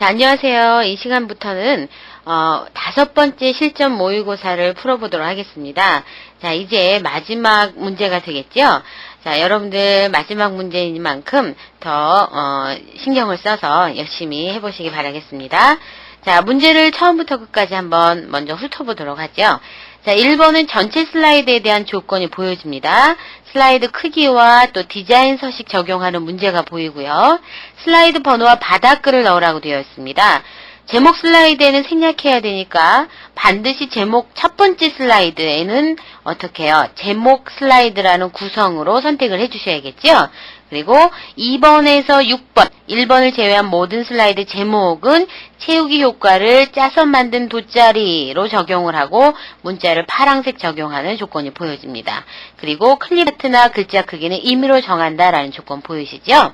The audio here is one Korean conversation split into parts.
네, 안녕하세요. 이 시간부터는 어, 다섯 번째 실전 모의고사를 풀어보도록 하겠습니다. 자, 이제 마지막 문제가 되겠죠? 자, 여러분들 마지막 문제인 만큼 더 어, 신경을 써서 열심히 해보시기 바라겠습니다. 자, 문제를 처음부터 끝까지 한번 먼저 훑어보도록 하죠. 자, 1번은 전체 슬라이드에 대한 조건이 보여집니다. 슬라이드 크기와 또 디자인 서식 적용하는 문제가 보이고요. 슬라이드 번호와 바닥글을 넣으라고 되어 있습니다. 제목 슬라이드에는 생략해야 되니까 반드시 제목 첫 번째 슬라이드에는 어떻게 해요? 제목 슬라이드라는 구성으로 선택을 해주셔야겠죠? 그리고 2번에서 6번, 1번을 제외한 모든 슬라이드 제목은 채우기 효과를 짜서 만든 돗자리로 적용을 하고 문자를 파랑색 적용하는 조건이 보여집니다. 그리고 클리바트나 글자 크기는 임의로 정한다라는 조건 보이시죠?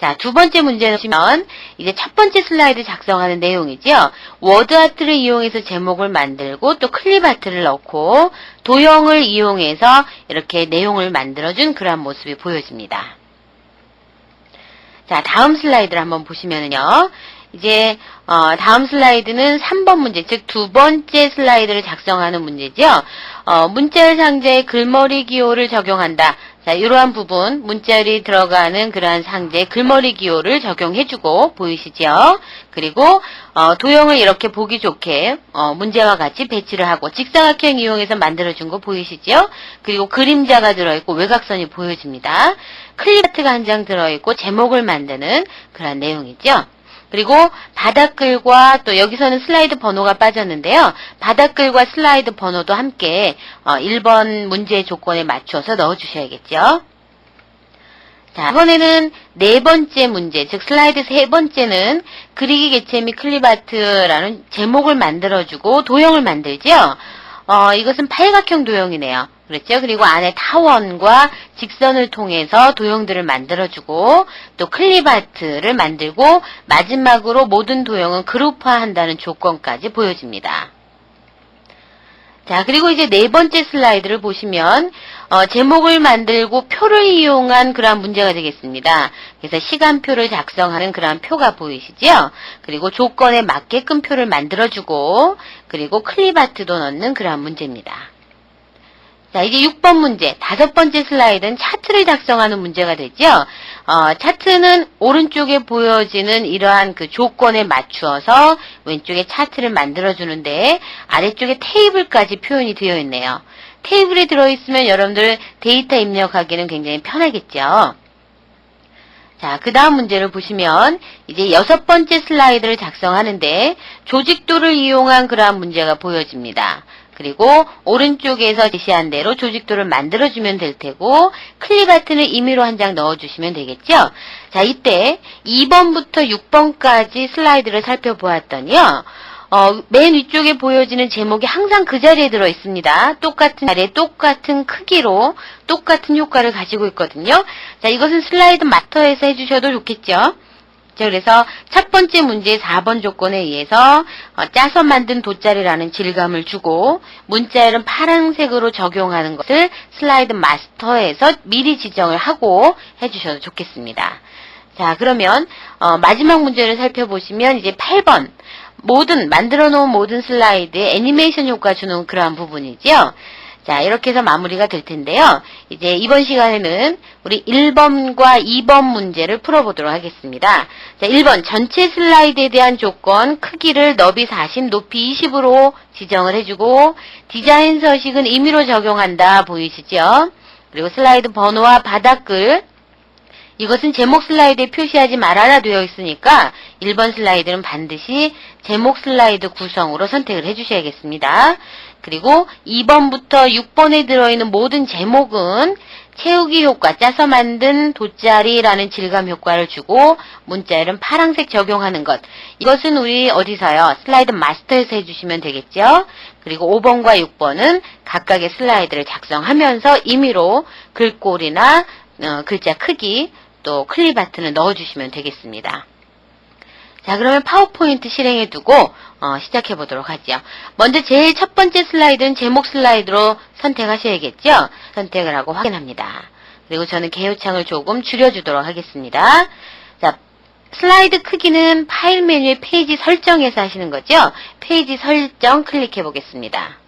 자, 두 번째 문제는 보시면 이제 첫 번째 슬라이드 작성하는 내용이죠. 워드 아트를 이용해서 제목을 만들고 또 클립 아트를 넣고 도형을 이용해서 이렇게 내용을 만들어준 그러한 모습이 보여집니다. 자, 다음 슬라이드를 한번 보시면은요. 이제 어, 다음 슬라이드는 3번 문제, 즉 두 번째 슬라이드를 작성하는 문제죠. 어, 문자열 상자에 글머리 기호를 적용한다. 자, 이러한 부분 문자열이 들어가는 그러한 상자에 글머리 기호를 적용해주고 보이시죠? 그리고 어, 도형을 이렇게 보기 좋게 어, 문제와 같이 배치를 하고 직사각형 이용해서 만들어준 거 보이시죠? 그리고 그림자가 들어있고 외곽선이 보여집니다. 클리아트가 한 장 들어있고 제목을 만드는 그런 내용이죠. 그리고 바닥글과 또 여기서는 슬라이드 번호가 빠졌는데요. 바닥글과 슬라이드 번호도 함께 어, 1번 문제 조건에 맞춰서 넣어주셔야겠죠. 자, 이번에는 네 번째 문제, 즉 슬라이드 세 번째는 그리기 개체 및 클립아트라는 제목을 만들어주고 도형을 만들죠. 어, 이것은 팔각형 도형이네요. 그렇죠? 그리고 안에 타원과 직선을 통해서 도형들을 만들어주고 또 클립아트를 만들고 마지막으로 모든 도형은 그룹화한다는 조건까지 보여집니다. 자, 그리고 이제 네 번째 슬라이드를 보시면 어, 제목을 만들고 표를 이용한 그러한 문제가 되겠습니다. 그래서 시간표를 작성하는 그러한 표가 보이시죠? 그리고 조건에 맞게끔 표를 만들어주고 그리고 클립아트도 넣는 그러한 문제입니다. 자, 이제 6번 문제. 다섯 번째 슬라이드는 차트를 작성하는 문제가 되죠. 어, 차트는 오른쪽에 보여지는 이러한 그 조건에 맞추어서 왼쪽에 차트를 만들어주는데 아래쪽에 테이블까지 표현이 되어 있네요. 테이블이 들어있으면 여러분들 데이터 입력하기는 굉장히 편하겠죠. 자, 그 다음 문제를 보시면 이제 여섯 번째 슬라이드를 작성하는데 조직도를 이용한 그러한 문제가 보여집니다. 그리고 오른쪽에서 제시한 대로 조직도를 만들어주면 될 테고 클립 아트는 임의로 한 장 넣어주시면 되겠죠. 자 이때 2번부터 6번까지 슬라이드를 살펴보았더니요. 어, 맨 위쪽에 보여지는 제목이 항상 그 자리에 들어 있습니다. 똑같은 자리에 똑같은 크기로 똑같은 효과를 가지고 있거든요. 자 이것은 슬라이드 마터에서 해주셔도 좋겠죠. 자, 그래서 첫 번째 문제 4번 조건에 의해서 어, 짜서 만든 돗자리라는 질감을 주고 문자열은 파란색으로 적용하는 것을 슬라이드 마스터에서 미리 지정을 하고 해주셔도 좋겠습니다. 자, 그러면 어, 마지막 문제를 살펴보시면 이제 8번 모든 만들어 놓은 모든 슬라이드에 애니메이션 효과 주는 그러한 부분이죠. 자, 이렇게 해서 마무리가 될 텐데요. 이제 이번 시간에는 우리 1번과 2번 문제를 풀어보도록 하겠습니다. 자, 1번 전체 슬라이드에 대한 조건 크기를 너비 40, 높이 20으로 지정을 해주고 디자인 서식은 임의로 적용한다 보이시죠? 그리고 슬라이드 번호와 바닥글 이것은 제목 슬라이드에 표시하지 말아라 되어 있으니까 1번 슬라이드는 반드시 제목 슬라이드 구성으로 선택을 해주셔야겠습니다. 그리고 2번부터 6번에 들어있는 모든 제목은 채우기 효과, 짜서 만든 돗자리라는 질감 효과를 주고 문자열은 파란색 적용하는 것. 이것은 우리 어디서요? 슬라이드 마스터에서 해주시면 되겠죠? 그리고 5번과 6번은 각각의 슬라이드를 작성하면서 임의로 글꼴이나 어, 글자 크기 또 클립 아트는 넣어주시면 되겠습니다. 자, 그러면 파워포인트 실행해 두고 어, 시작해 보도록 하죠. 먼저 제일 첫 번째 슬라이드는 제목 슬라이드로 선택하셔야겠죠? 선택을 하고 확인합니다. 그리고 저는 개요창을 조금 줄여주도록 하겠습니다. 자, 슬라이드 크기는 파일 메뉴의 페이지 설정에서 하시는 거죠. 페이지 설정 클릭해 보겠습니다.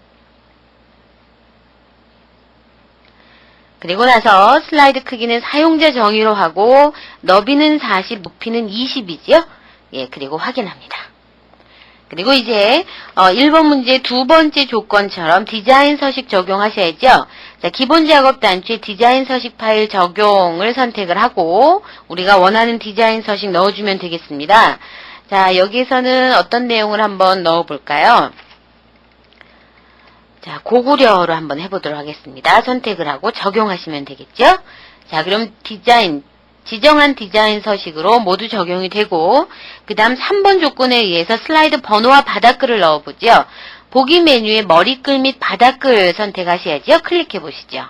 그리고 나서 슬라이드 크기는 사용자 정의로 하고 너비는 40, 높이는 20이지요. 예, 그리고 확인합니다. 그리고 이제 어, 1번 문제 두 번째 조건처럼 디자인 서식 적용하셔야죠. 자, 기본 작업 단추에 디자인 서식 파일 적용을 선택을 하고 우리가 원하는 디자인 서식 넣어주면 되겠습니다. 자, 여기에서는 어떤 내용을 한번 넣어볼까요? 자, 고구려로 한번 해보도록 하겠습니다. 선택을 하고 적용하시면 되겠죠? 자, 그럼 디자인, 지정한 디자인 서식으로 모두 적용이 되고, 그 다음 3번 조건에 의해서 슬라이드 번호와 바닥글을 넣어보죠. 보기 메뉴에 머리글 및 바닥글 선택하셔야죠. 클릭해 보시죠.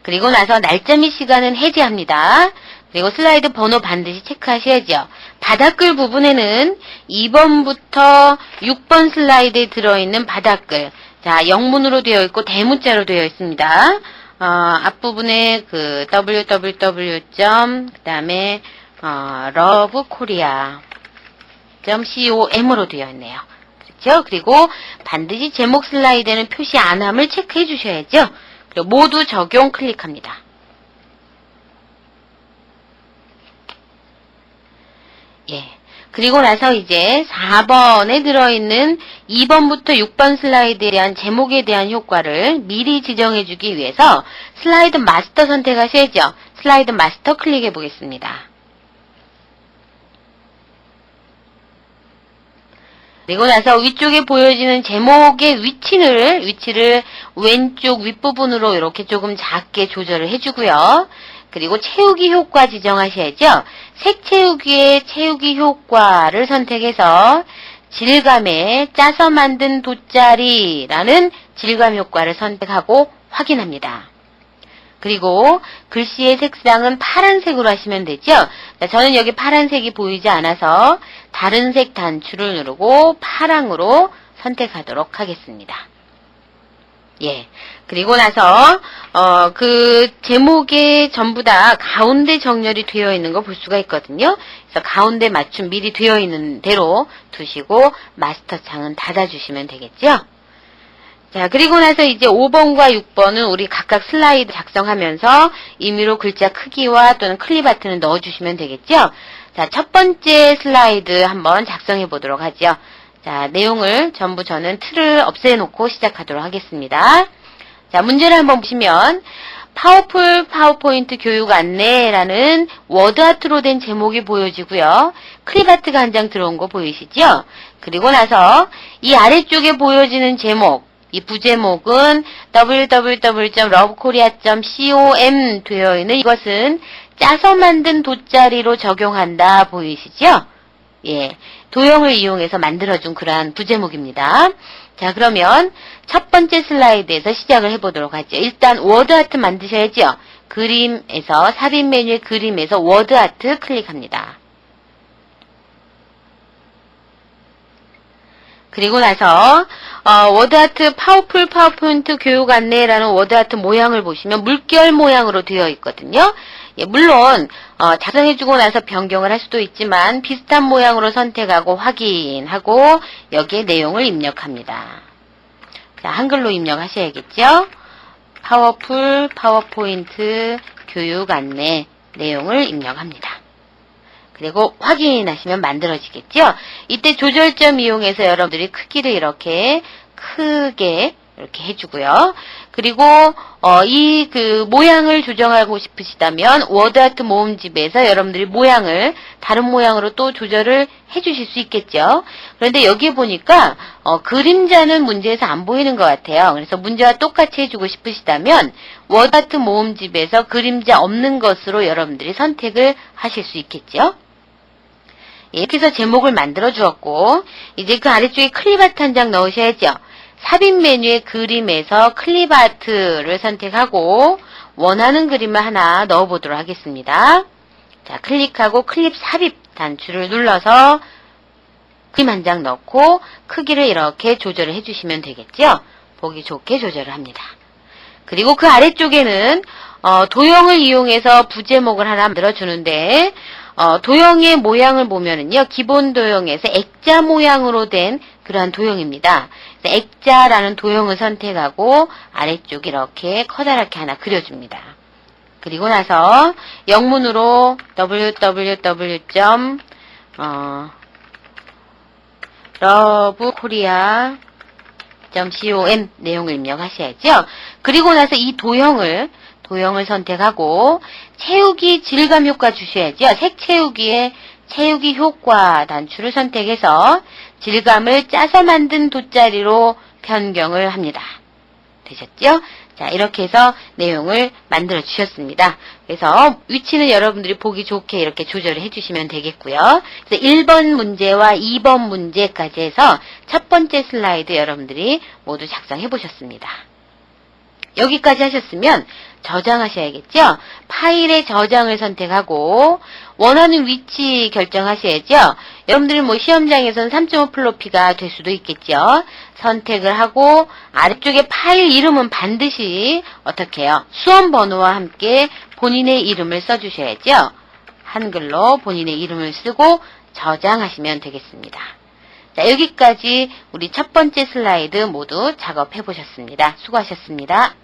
그리고 나서 날짜 및 시간은 해제합니다. 그리고 슬라이드 번호 반드시 체크하셔야죠. 바닥글 부분에는 2번부터 6번 슬라이드에 들어있는 바닥글. 자, 영문으로 되어 있고 대문자로 되어 있습니다. 어, 앞부분에 그 www. 그 다음에 어, lovekorea.com으로 되어 있네요. 그렇죠? 그리고 반드시 제목 슬라이드는 표시 안함을 체크해 주셔야죠. 그리고 모두 적용 클릭합니다. 예. 그리고 나서 이제 4번에 들어있는 2번부터 6번 슬라이드에 대한 제목에 대한 효과를 미리 지정해주기 위해서 슬라이드 마스터 선택하셔야죠. 슬라이드 마스터 클릭해 보겠습니다. 그리고 나서 위쪽에 보여지는 제목의 위치를, 위치를 왼쪽 윗부분으로 이렇게 조금 작게 조절을 해주고요. 그리고 채우기 효과 지정하셔야죠. 색 채우기의 채우기 효과를 선택해서 질감에 짜서 만든 돗자리라는 질감 효과를 선택하고 확인합니다. 그리고 글씨의 색상은 파란색으로 하시면 되죠. 자, 저는 여기 파란색이 보이지 않아서 다른 색 단추를 누르고 파랑으로 선택하도록 하겠습니다. 예. 그리고 나서 어, 그 제목에 전부 다 가운데 정렬이 되어 있는 거 볼 수가 있거든요. 그래서 가운데 맞춤 미리 되어 있는 대로 두시고 마스터 창은 닫아 주시면 되겠죠. 자, 그리고 나서 이제 5번과 6번은 우리 각각 슬라이드 작성하면서 임의로 글자 크기와 또는 클립 아트는 넣어 주시면 되겠죠. 자, 첫 번째 슬라이드 한번 작성해 보도록 하죠. 자, 내용을 전부 저는 틀을 없애놓고 시작하도록 하겠습니다. 자, 문제를 한번 보시면 파워풀 파워포인트 교육 안내라는 워드아트로 된 제목이 보여지고요. 클립아트가 한 장 들어온 거 보이시죠? 그리고 나서 이 아래쪽에 보여지는 제목, 이 부제목은 www.lovekorea.com 되어 있는 이것은 짜서 만든 돗자리로 적용한다 보이시죠? 예, 도형을 이용해서 만들어준 그러한 부제목입니다. 자, 그러면 첫 번째 슬라이드에서 시작을 해보도록 하죠. 일단 워드아트 만드셔야죠. 그림에서 삽입 메뉴의 그림에서 워드아트 클릭합니다. 그리고 나서 어, 워드아트 파워풀 파워포인트 교육 안내라는 워드아트 모양을 보시면 물결 모양으로 되어 있거든요. 예, 물론 어, 작성해주고 나서 변경을 할 수도 있지만 비슷한 모양으로 선택하고 확인하고 여기에 내용을 입력합니다. 자, 한글로 입력하셔야겠죠? 파워풀 파워포인트 교육 안내 내용을 입력합니다. 그리고 확인하시면 만들어지겠죠? 이때 조절점 이용해서 여러분들이 크기를 이렇게 크게 이렇게 해주고요. 그리고 어, 이 그 모양을 조정하고 싶으시다면 워드아트 모음집에서 여러분들이 모양을 다른 모양으로 또 조절을 해주실 수 있겠죠. 그런데 여기 보니까 어, 그림자는 문제에서 안 보이는 것 같아요. 그래서 문제와 똑같이 해주고 싶으시다면 워드아트 모음집에서 그림자 없는 것으로 여러분들이 선택을 하실 수 있겠죠. 이렇게 해서 제목을 만들어 주었고 이제 그 아래쪽에 클립아트 한 장 넣으셔야죠. 삽입 메뉴의 그림에서 클립 아트를 선택하고 원하는 그림을 하나 넣어보도록 하겠습니다. 자, 클릭하고 클립 삽입 단추를 눌러서 그림 한 장 넣고 크기를 이렇게 조절을 해주시면 되겠죠? 보기 좋게 조절을 합니다. 그리고 그 아래쪽에는 어, 도형을 이용해서 부제목을 하나 만들어 주는데 어, 도형의 모양을 보면은요 기본 도형에서 액자 모양으로 된 그러한 도형입니다. 액자라는 도형을 선택하고 아래쪽 이렇게 커다랗게 하나 그려줍니다. 그리고 나서 영문으로 www. 어, 러브코리아 .com 내용을 입력하셔야죠. 그리고 나서 이 도형을 도형을 선택하고 채우기 질감 효과 주셔야죠. 색 채우기에 채우기 효과 단추를 선택해서 질감을 짜서 만든 돗자리로 변경을 합니다. 되셨죠? 자, 이렇게 해서 내용을 만들어 주셨습니다. 그래서 위치는 여러분들이 보기 좋게 이렇게 조절을 해 주시면 되겠고요. 그래서 1번 문제와 2번 문제까지 해서 첫 번째 슬라이드 여러분들이 모두 작성해 보셨습니다. 여기까지 하셨으면 저장하셔야겠죠? 파일의 저장을 선택하고 원하는 위치 결정하셔야죠? 여러분들이 뭐 시험장에서는 3.5 플로피가 될 수도 있겠죠? 선택을 하고 아래쪽에 파일 이름은 반드시 어떻게 해요? 수험 번호와 함께 본인의 이름을 써주셔야죠? 한글로 본인의 이름을 쓰고 저장하시면 되겠습니다. 자, 여기까지 우리 첫 번째 슬라이드 모두 작업해 보셨습니다. 수고하셨습니다.